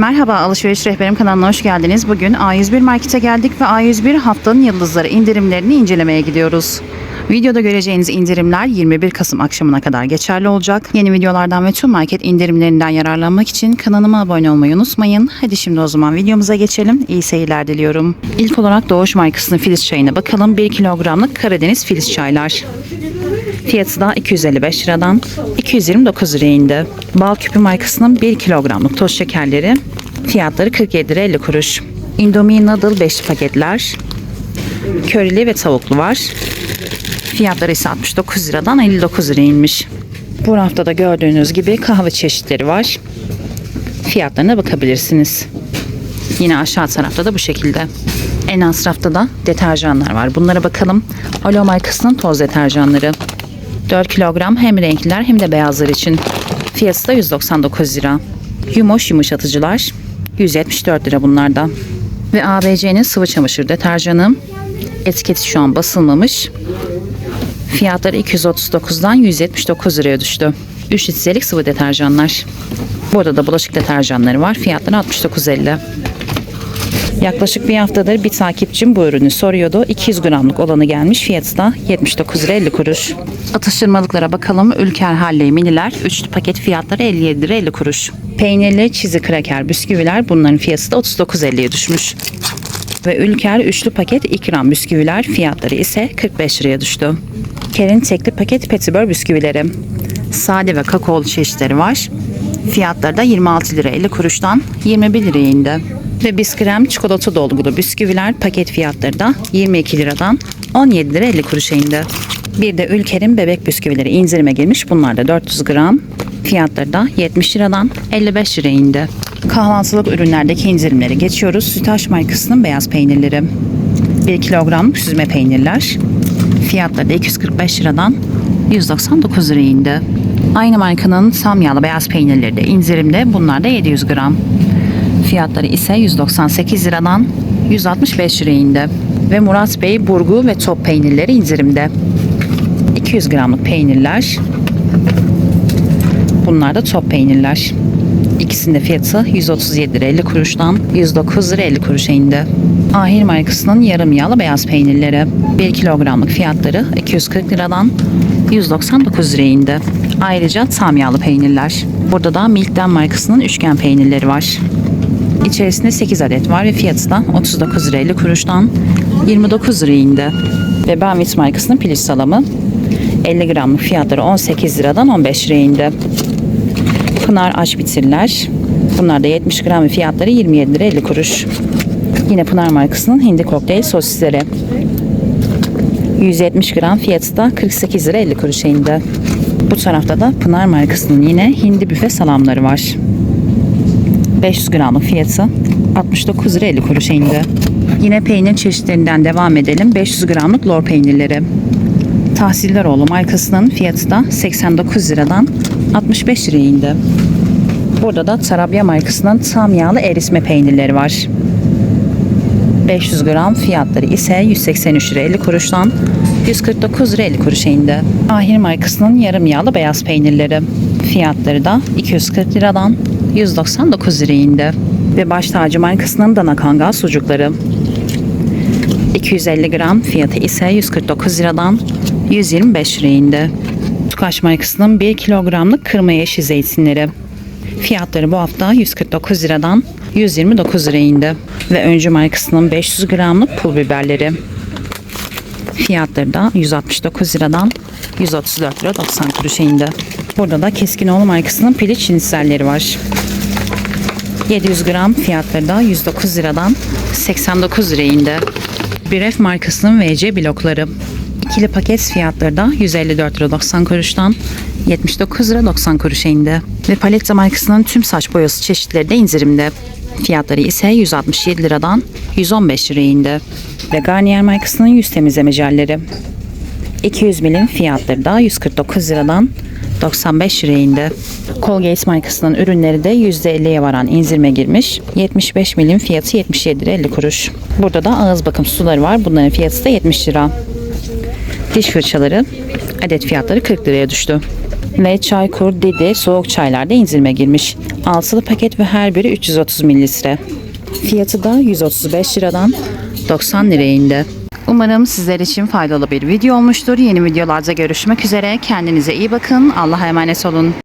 Merhaba Alışveriş Rehberim kanalına hoş geldiniz. Bugün A101 Market'e geldik ve A101 haftanın yıldızları indirimlerini incelemeye gidiyoruz. Videoda göreceğiniz indirimler 21 Kasım akşamına kadar geçerli olacak. Yeni videolardan ve tüm market indirimlerinden yararlanmak için kanalıma abone olmayı unutmayın. Hadi şimdi o zaman videomuza geçelim. İyi seyirler diliyorum. İlk olarak Doğuş markasının filiz çayına bakalım. 1 kilogramlık Karadeniz filiz çaylar. Fiyatı da 255 liradan 229 liraya indi. Bal küpü markasının 1 kilogramlık toz şekerleri fiyatları 47 lira 50 kuruş. Indomie Noodle 5 paketler. Körili ve tavuklu var. Fiyatları ise 69 liradan 59 liraya inmiş. Bu haftada gördüğünüz gibi kahve çeşitleri var. Fiyatlarına bakabilirsiniz. Yine aşağı tarafta da bu şekilde. En alt rafta da deterjanlar var. Bunlara bakalım. Alo markasının toz deterjanları. 4 kilogram hem renkliler hem de beyazlar için. Fiyatı da 199 lira. Yumoş yumuşatıcılar 174 lira bunlarda. Ve ABC'nin sıvı çamaşır deterjanı. Etiketi şu an basılmamış. Fiyatları 239'dan 179 liraya düştü. 3 litrelik sıvı deterjanlar. Burada da bulaşık deterjanları var. Fiyatları 69.50. Yaklaşık bir haftadır bir takipçim bu ürünü soruyordu. 200 gramlık olanı gelmiş. Fiyatı da 79 lira 50 kuruş. Atıştırmalıklara bakalım. Ülker Halley miniler. Üçlü paket fiyatları 57 lira 50 kuruş. Peynirli çizi kraker bisküviler. Bunların fiyatı da 39.50'ye düşmüş. Ve Ülker üçlü paket ikram bisküviler fiyatları ise 45 liraya düştü. Kerin tekli paket petibör bisküvileri. Sade ve kakaolu çeşitleri var. Fiyatları da 26 lira 50 kuruştan 21 liraya indi. Ve biskrem çikolata dolgulu bisküviler paket fiyatları da 22 liradan 17 lira 50 kuruşa indi. Bir de Ülker'in bebek bisküvileri indirime girmiş. Bunlar da 400 gram. Fiyatları da 70 liradan 55 liraya indi. Kahvaltılık ürünlerdeki indirimleri geçiyoruz. Sütaş markasının beyaz peynirleri. 1 kilogramlık süzme peynirler. Fiyatları da 245 liradan 199 liraya indi. Aynı markanın tam yağlı beyaz peynirleri de indirimde. Bunlar da 700 gram. Fiyatları ise 198 liradan 165 liraya indi. Ve Murat Bey burgu ve top peynirleri indirimde. 200 gramlık peynirler. Bunlar da top peynirler. İkisinin de fiyatı 137 lira 50 kuruştan 109 lira 50 kuruşa indi. Ahir markasının yarım yağlı beyaz peynirleri 1 kilogramlık fiyatları 240 liradan 199 liraya indi. Ayrıca tam yağlı peynirler. Burada da Milk'ten markasının üçgen peynirleri var. İçerisinde 8 adet var ve fiyatı da 39 lira 50 kuruştan 29 liraya indi. Ve Banvit markasının piliç salamı 50 gramlık fiyatları 18 liradan 15 liraya indi. Pınar aç bitirler. Bunlar da 70 gram fiyatları 27 lira 50 kuruş. Yine Pınar markasının hindi kokteyl sosisleri. 170 gram fiyatı da 48 lira 50 kuruşa indi. Bu tarafta da Pınar markasının yine hindi büfe salamları var. 500 gramlık fiyatı 69 lira 50 kuruşa indi. Yine peynir çeşitlerinden devam edelim. 500 gramlık lor peynirleri. Tahsilleroğlu markasının fiyatı da 89 liradan 65 liraya indi. Burada da Tarabya markasının tam yağlı erisme peynirleri var. 500 gram fiyatları ise 183 lira 50 kuruştan 149 lira 50 kuruşa indi. Ahir markasının yarım yağlı beyaz peynirleri. Fiyatları da 240 liradan 199 liraya indi. Ve baş tacı markasının dana kangal sucukları. 250 gram fiyatı ise 149 liradan 125 liraya indi. Tukaş markasının 1 kilogramlık kırma yeşil zeytinleri. Fiyatları bu hafta 149 liradan 129 liraya indi. Ve Öncü markasının 500 gramlık pul biberleri. Fiyatları da 169 liradan 134 lira 90 kuruşa indi. Burada da Keskinoğlu markasının piliç şinitselleri var. 700 gram fiyatları da 109 liradan 89 liraya indi. Biref markasının VC blokları. İkili paket fiyatları da 154 lira 90 kuruştan 79 lira 90 kuruşa indi. Ve Paletta markasının tüm saç boyası çeşitleri de indirimde. Fiyatları ise 167 liradan 115 liraya indi. Ve Garnier markasının yüz temizleme jelleri. 200 milim fiyatları da 149 liradan 95 liraya indi. Colgate markasının ürünleri de %50'ye varan indirime girmiş. 75 milim fiyatı 77 lira 50 kuruş. Burada da ağız bakım suları var. Bunların fiyatı da 70 lira. Diş fırçaları adet fiyatları 40 liraya düştü. ve Çaykur Dede soğuk çaylarda indirime girmiş. Altılı paket ve her biri 330 mililitre. Fiyatı da 135 liradan 90 liraya indi. Umarım sizler için faydalı bir video olmuştur. Yeni videolarda görüşmek üzere. Kendinize iyi bakın. Allah'a emanet olun.